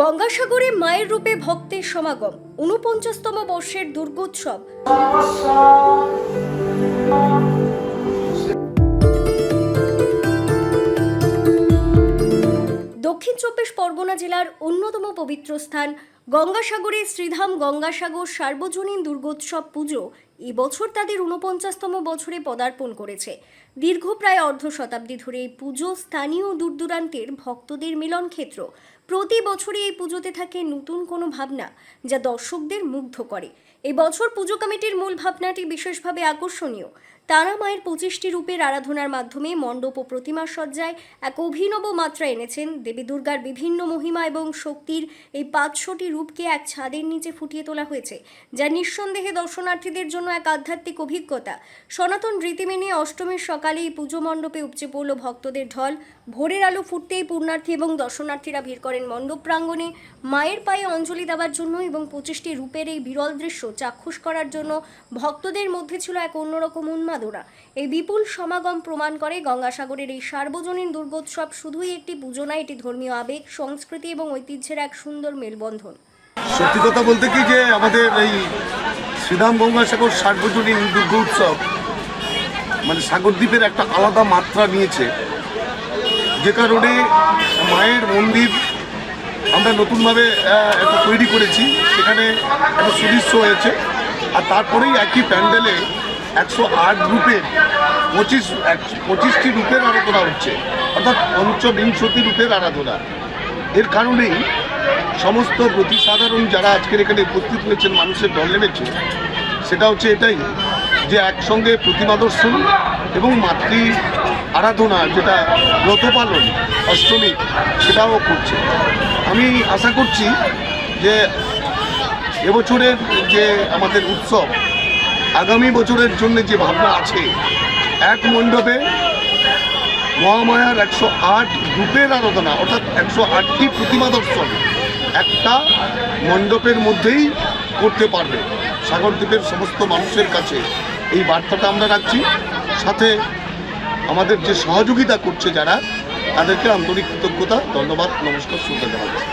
গঙ্গাসাগরে মায়ের রূপে ভক্তের সমাগম, ঊনপঞ্চাশতম বর্ষের দুর্গোৎসব। দক্ষিণ চব্বিশ পরগনা জেলার অন্যতম পবিত্র স্থান, গঙ্গাসাগরে শ্রীধাম গঙ্গাসাগর সার্বজনীন দুর্গোৎসব পুজো এবছর তাদের ঊনপঞ্চাশতম বছরে পদার্পণ করেছে। দীর্ঘ প্রায় অর্ধ শতাব্দী ধরে এই পুজো স্থানীয় দূর দূরান্তের ভক্তদের মিলন ক্ষেত্র প্রতি বছরই এই পুজোতে থাকে নতুন কোনো ভাবনা যা দর্শকদের মুগ্ধ করে। এই বছর পুজো কমিটির মূল ভাবনাটি বিশেষভাবে আকর্ষণীয়। তারা মায়ের পঁচিশটি রূপের আরাধনার মাধ্যমে মণ্ডপ ও প্রতিমা সজ্জায় এক অভিনব মাত্রা এনেছেন। দেবী দুর্গার বিভিন্ন মহিমা এবং শক্তির এই পাঁচশোটি রূপকে এক ছাদের নিচে ফুটিয়ে তোলা হয়েছে, যা নিঃসন্দেহে দর্শনার্থীদের জন্য এক আধ্যাত্মিক অভিজ্ঞতা। সনাতন রীতি মেনে অষ্টমীর সকালে এই পুজো মণ্ডপে উপচে পড়ল ভক্তদের ঢল। ভোরের আলো ফুটতেই পূর্ণার্থী এবং দর্শনার্থীরা ভিড় করেন মণ্ডপ প্রাঙ্গণে। মায়ের পায়ে অঞ্জলি দেওয়ার জন্য এবং পঁচিশটি রূপের এই বিরল দৃশ্য চাক্ষুষ করার জন্য ভক্তদের মধ্যে ছিল এক অন্যরকম উন্মাদনা এই বিপুল সমাগম প্রমাণ করে গঙ্গাসাগরের এই সার্বজনীন দুর্গোৎসব শুধুই একটি পুজো নয় এটি ধর্মীয় আবেগ, সংস্কৃতি এবং ঐতিহ্যের এক সুন্দর মেলবন্ধন। সত্যি কথা বলতে কি যে আমাদের এই শ্রীরাম গঙ্গাসাগর সার্বজনীন দুর্গ উৎসব মানে সাগরদ্বীপের একটা আলাদা মাত্রা নিয়েছে। যে কারণে মায়ের মন্দির আমরা নতুনভাবে একটা তৈরি করেছি। সেখানে একটা সুদৃশ্য হয়েছে। আর তারপরেই একই প্যান্ডেলে একশো আট গ্রুপের পঁচিশ পঁচিশটি রূপের আরাধনা হচ্ছে। অর্থাৎ পঞ্চবিংশতি রূপের আরাধনা। এর কারণেই সমস্ত প্রতি সাধারণ যারা আজকের এখানে উপস্থিত হয়েছেন, মানুষের দল নেমেছে, সেটা হচ্ছে এটাই যে একসঙ্গে প্রতিমা দর্শন এবং মাতৃ আরাধনা, যেটা ব্রত পালন, অষ্টমী, সেটাও করছে। আমি আশা করছি যে এবছরের যে আমাদের উৎসব আগামী বছরের জন্য যে ভাবনা আছে, এক মণ্ডপে মহামায়ার একশো আট রূপের আরাধনা, অর্থাৎ একশো আটটি প্রতিমা দর্শন একটা মণ্ডপের মধ্যেই করতে পারবে সাগরদ্বীপের সমস্ত মানুষের কাছে। এই বার্তাটা আমরা রাখছি। সাথে আমাদের যে সহযোগিতা করছে যারা, তাদেরকে আন্তরিক কৃতজ্ঞতা, ধন্যবাদ, নমস্কার শ্রদ্ধা জানাচ্ছি।